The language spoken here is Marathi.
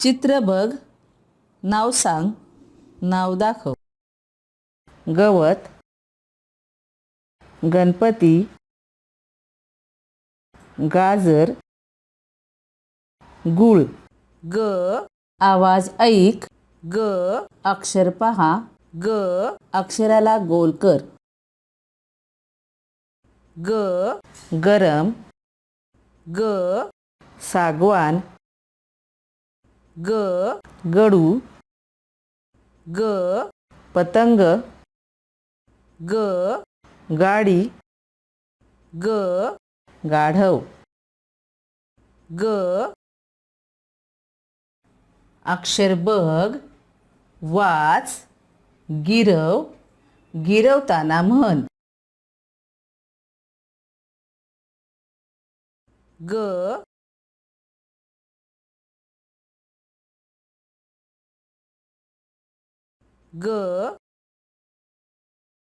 चित्र बघ नाव सांग नाव दाखव. गवत गणपती गाजर गुळ. ग आवाज ऐक. ग अक्षर पहा. ग अक्षराला गोल कर. ग गरम. ग सागवान. ग गडू ग पतंग ग गाडी ग गाढव ग अक्षर बघ वाच गिरव गिरवताना म्हण. ग ग